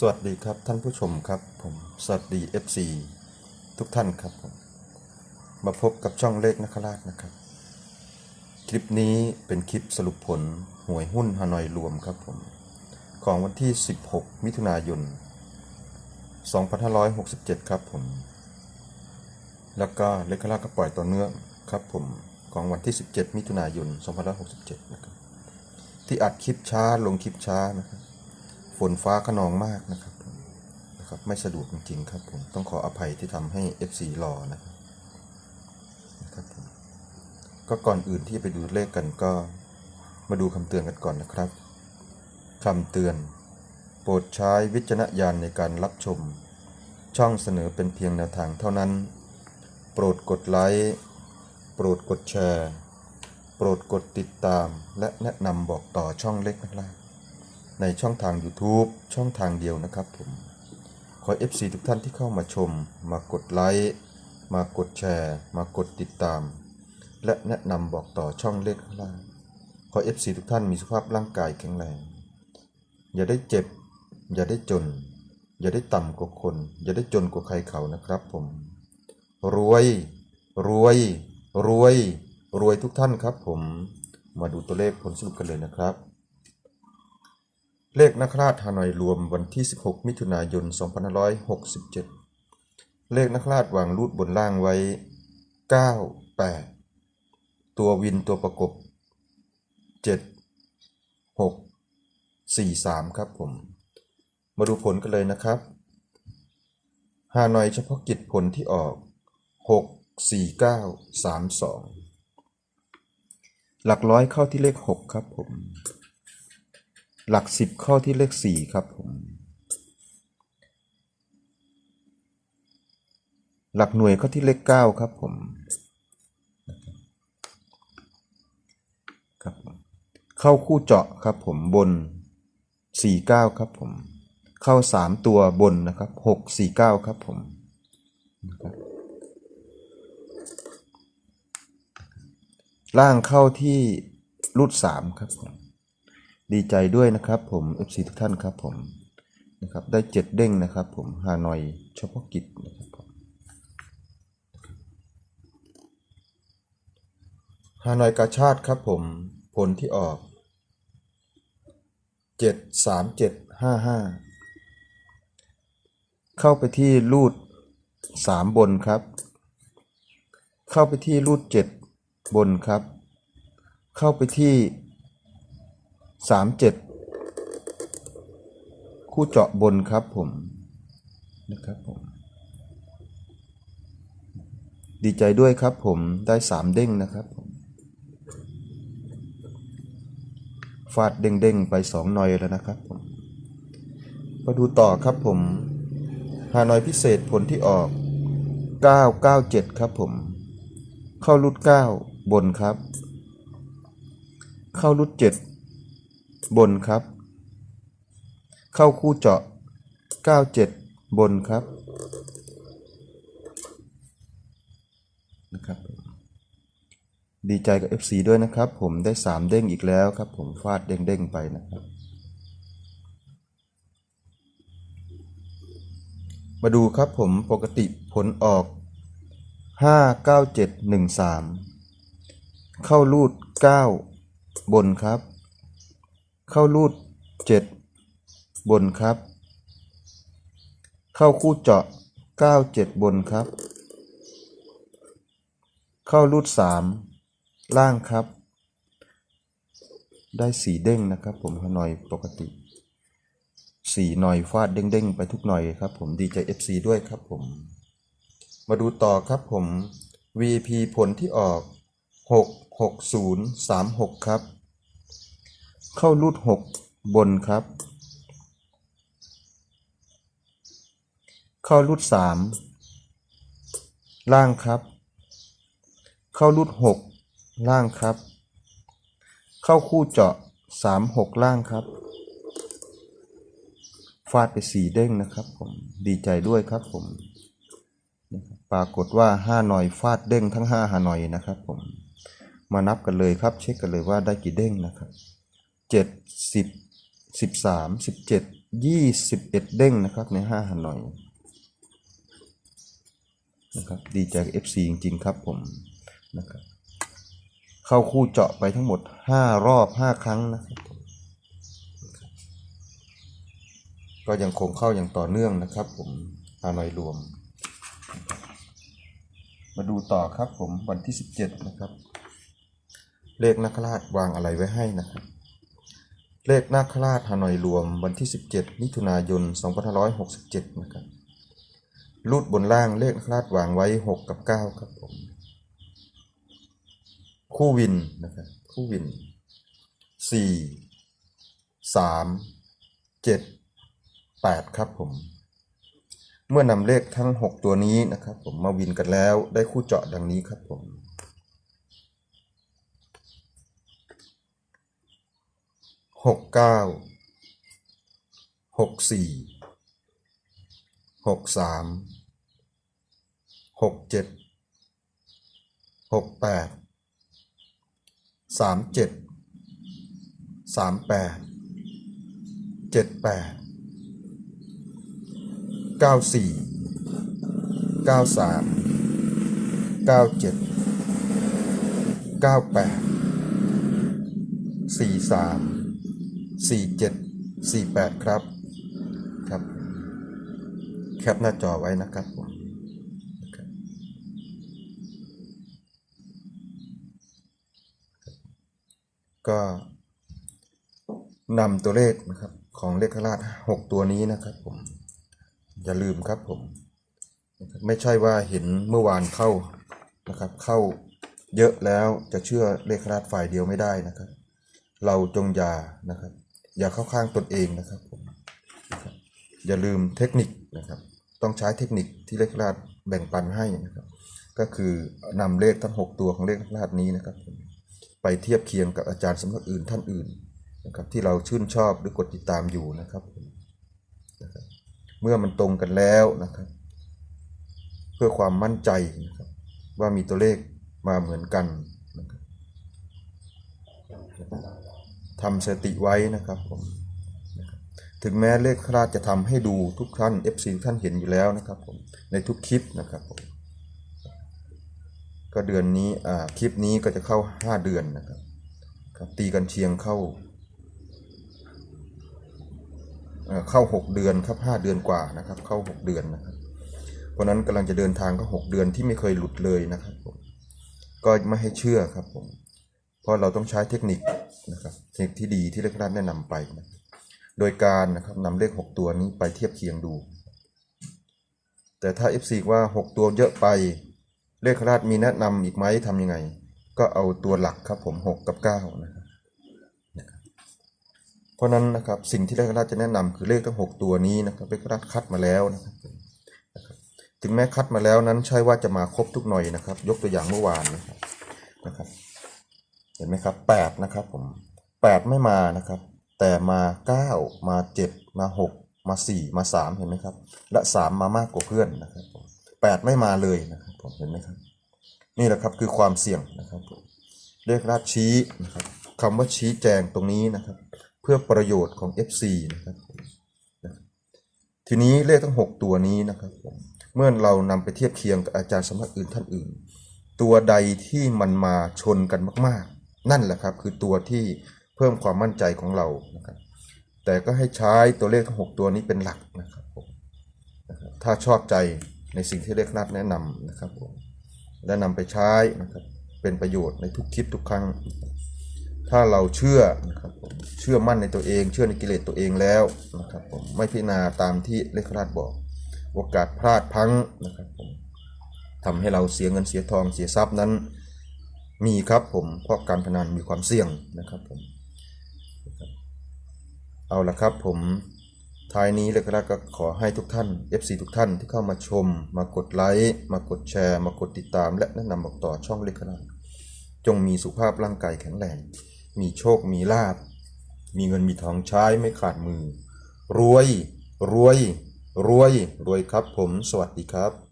สวัสดีครับท่านผู้ชมครับผมสวัสดี FC ทุกท่านครับผมมาพบกับช่องเลขนักราชนะครับ คลิปนี้เป็นคลิปสรุปผลหวยหุ้นฮานอยรวมครับผมของวันที่ 16 มิถุนายน 2567 ครับผม แล้วก็เลขราชก็ปล่อยต่อเนื่องครับผมของวันที่ 17 มิถุนายน 2567 นะครับที่อัดคลิปช้าลงคลิปช้านะครับ ฝนฟ้าขนองมากนะครับนะครับ ไม่สะดวกจริงๆครับผมต้องขออภัยที่ทำให้ FC รอนะครับนะครับผมก็ก่อนอื่นที่ไปดูเลขกันก็มาดูคำเตือนกันก่อนนะครับคำเตือน โปรดใช้วิจารณญาณในการรับชม ช่องเสนอเป็นเพียงแนวทางเท่านั้น โปรดกดไลค์โปรดกดแชร์ โปรดกดติดตาม และแนะนำบอกต่อช่องเล็กนะครับ ในช่องทาง YouTube ช่องทางเดียวนะครับผม ขอ FC ทุกท่านที่เข้ามาชม มากดไลค์ มากดแชร์ มากดติดตาม และแนะนำบอกต่อช่องเลขข้างล่าง ขอ FC ทุกท่านมีสุขภาพร่างกายแข็งแรง อย่าได้เจ็บ อย่าได้จน อย่าได้ต่ำกว่าคน อย่าได้จนกว่าใครเขานะครับผม รวย รวย รวย รวยทุกท่านครับผม มาดูตัวเลขผลสรุปกันเลยนะครับ เลขนักราชฮานอยรวมวันที่ 16 มิถุนายน 2567 เลขนักราชวางรูดบนล่างไว้ 98 ตัววินตัวประกบ 7 6 4 3 ครับผม มาดูผลกันเลยนะครับฮานอยเฉพาะกิจผลที่ออก 6 4 9 3 2 หลักร้อยเข้าที่เลข 6 ครับผม หลักสิบเข้าที่เลขสี่ครับผมหลักหน่วยเข้าที่เลขเก้าครับผมครับเข้าคู่เจาะครับผมบนสี่เก้าครับผม เข้าสามตัวบนนะครับหกสี่เก้าครับผมนะครับล่างเข้าที่รูดสามครับผม ดีใจด้วยนะครับผม FC ทุกท่านครับผมนะครับได้เจ็ดเด้งนะครับผมฮานอยเฉพาะกิจนะครับผมฮานอยกาชาติครับผมผลที่ออกเจ็ดสามเจ็ดห้าห้าเข้าไปที่รูดสามบนครับ เข้าไปที่รูดเจ็ดบนครับ เข้าไปที่ สามเจ็ดคู่เจาะบนครับผมนะครับผม ดีใจด้วยครับผมได้สามเด้งนะครับผมฟาดเด้งๆไปสองหน่อยแล้วนะครับผมมาดูต่อครับผมฮานอยพิเศษผลที่ออก 997 ครับผม เข้ารุด 9 บนครับ เข้ารุด 7 บนครับ เข้าคู่เจาะ 97 บนครับนะครับ ดีใจกับ FC ด้วยนะครับ ผมได้ 3 เด้งอีกแล้วครับ ผมฟาดเด้งๆไปนะครับ มาดูครับผมปกติผลออก 59713 เข้ารูด 9 บนครับ เข้ารูด7บนครับ เข้าคู่เจาะ97บนครับ เข้ารูด3ล่างครับ ได้สีเด้งนะครับ ผมฮานอยปกติสีหน่อยฟาดเด้งๆ ไปทุกหน่อยครับ ผมดีใจ FC ด้วยครับผม มาดูต่อครับผม VP ผลที่ออก 66036 ครับ เข้ารูด6บนครับ เข้ารูด3ล่างครับ เข้ารูด6ล่างครับ เข้าคู่เจาะ36ล่างครับ ฟาดไปสี่เด้งนะครับผมดีใจด้วยครับผมปรากฏว่าห้าหน่อยฟาดเด้งทั้งห้าฮานอยนะครับผมมานับกันเลยครับ เช็คกันเลยว่าได้กี่เด้งนะครับ ดสิบสิบสามสิบเจ็ดยี่สิบเอ็ดเด้งนะครับในห้าฮานอยนะครับดีใจกับ FC จริง ๆ ครับผมนะครับเข้าคู่เจาะไปทั้งหมดห้ารอบห้าครั้งนะครับผมก็ยังคงเข้าอย่างต่อเนื่องนะครับผมฮานอยรวม มาดูต่อครับผมวันที่ 17 นะครับ เลขนาคราชวางอะไรไว้ให้นะครับ เลขนาคราชฮานอยรวมวันที่ 17 มิถุนายน 2567 นะครับ รูดบนล่างเลขนาคราชวางไว้ 6 กับ 9 ครับผม คู่วินนะครับ คู่วิน 4 3 7 8 ครับผม เมื่อนำเลขทั้ง 6 ตัวนี้นะครับผมมาวินกันแล้วได้คู่เจาะดังนี้ครับผม หกเก้าหกสี่หกสามหกเจ็ดหกแปดสามเจ็ดสามแปดเจ็ดแปดเก้าสี่เก้าสามเก้าเจ็ดเก้าแปดสี่สาม สี่เจ็ดสี่แปดครับครับ แคปหน้าจอไว้นะครับผมก็นำตัวเลขนะครับของเลขคราชหกตัวนี้นะครับผมอย่าลืมครับผม ไม่ใช่ว่าเห็นเมื่อวานเข้านะครับ เข้าเยอะแล้วจะเชื่อเลขคราชฝ่ายเดียวไม่ได้นะครับ เราจงยานะครับ อย่าเข้าข้างตนเองนะครับผมอย่าลืมเทคนิคนะครับ ต้องใช้เทคนิคที่เลขคราชแบ่งปันให้นะครับ ก็คือนำเลขทั้ง 6 ตัวของเลขคราชนี้นะครับ ไปเทียบเคียงกับอาจารย์สำนักอื่นท่านอื่นนะครับที่เราชื่นชอบหรือกดติดตามอยู่นะครับผมนะครับเมื่อมันตรงกันแล้วนะครับ เพื่อความมั่นใจนะครับว่ามีตัวเลขมาเหมือนกันนะครับ ทำสติไว้นะครับผมถึงแม้เลขคราชจะทำให้ดูทุกท่าน FC ท่านเห็นอยู่แล้วนะครับผมในทุกคลิปนะครับผมก็เดือนนี้อ่าคลิปนี้ก็จะเข้า 5 เดือนนะครับครับตีกันเชียงเข้าเข้า 6 เดือนครับ 5 เดือนกว่านะครับ เข้า 6 เดือนนะครับเพราะฉะนั้นกำลังจะเดินทางก็ 6 เดือนที่ไม่เคยหลุดเลยนะครับผมก็ไม่ให้เชื่อครับผมเพราะเราต้องใช้เทคนิค นะครับเทคที่ดีที่เลขรัฐแนะนำไปนะโดยการนะครับนำเลข 6 ตัวนี้ไปเทียบเคียงดู แต่ถ้า FC ว่า 6 ตัวเยอะไปเลขคราชมีแนะนำอีกไหมทำยังไง ก็เอาตัวหลักครับผม 6 กับ 9 นะครับเพราะฉะนั้นนะครับสิ่งที่เลขคราชจะแนะนำคือเลขทั้ง 6 ตัวนี้นะครับเลขคราชคัดมาแล้วนะครับถึงแม้คัดมาแล้วนั้นใช่ว่าจะมาครบทุกหน่อยนะครับ ยกตัวอย่างเมื่อวานนะครับ เห็นไหมครับ8นะครับผม8ไม่มานะครับ แต่มา9มา7มา6มา4มา3เห็นไหมครับ และ3มามากกว่าเพื่อนนะครับผม8ไม่มาเลยนะครับผมเห็นไหมครับ นี่แหละครับคือความเสี่ยงนะครับผมเลขราชชี้นะครับคำว่าชี้แจงตรงนี้นะครับ เพื่อประโยชน์ของ FC นะครับทีนี้เลขทั้ง 6 ตัวนี้นะครับผมเมื่อเรานำไปเทียบเคียงกับอาจารย์สำนักอื่นท่านอื่น ตัวใดที่มันมาชนกันมาก นั่นแหละครับคือตัวที่เพิ่มความมั่นใจของเรานะครับแต่ก็ให้ใช้ตัวเลขทั้ง6ตัวนี้เป็นหลักนะครับผมถ้าชอบใจในสิ่งที่เลขนัดแนะนำนะครับผมและนำไปใช้นะครับเป็นประโยชน์ในทุกคลิปทุกครั้ง ถ้าเราเชื่อนะครับผมเชื่อมั่นในตัวเอง เชื่อในกิเลสตัวเองแล้วนะครับผมไม่พิจารณาตามที่เลขราชบอก โอกาสพลาดพังนะครับผมทำให้เราเสียเงินเสียทองเสียทรัพย์นั้น มีครับผมเพราะการพนันมีความเสี่ยงนะครับผมเอาละครับผมท้ายนี้เลขราชก็ขอให้ทุกท่าน FC ทุกท่านที่เข้ามาชม มากดไลค์มากดแชร์ มากดติดตาม และแนะนำบอกต่อช่องเลขราชจงมีสุขภาพร่างกายแข็งแรงมีโชคมีลาบ มีเงินมีทองใช้ไม่ขาดมือ รวย รวย รวย รวยครับผม สวัสดีครับ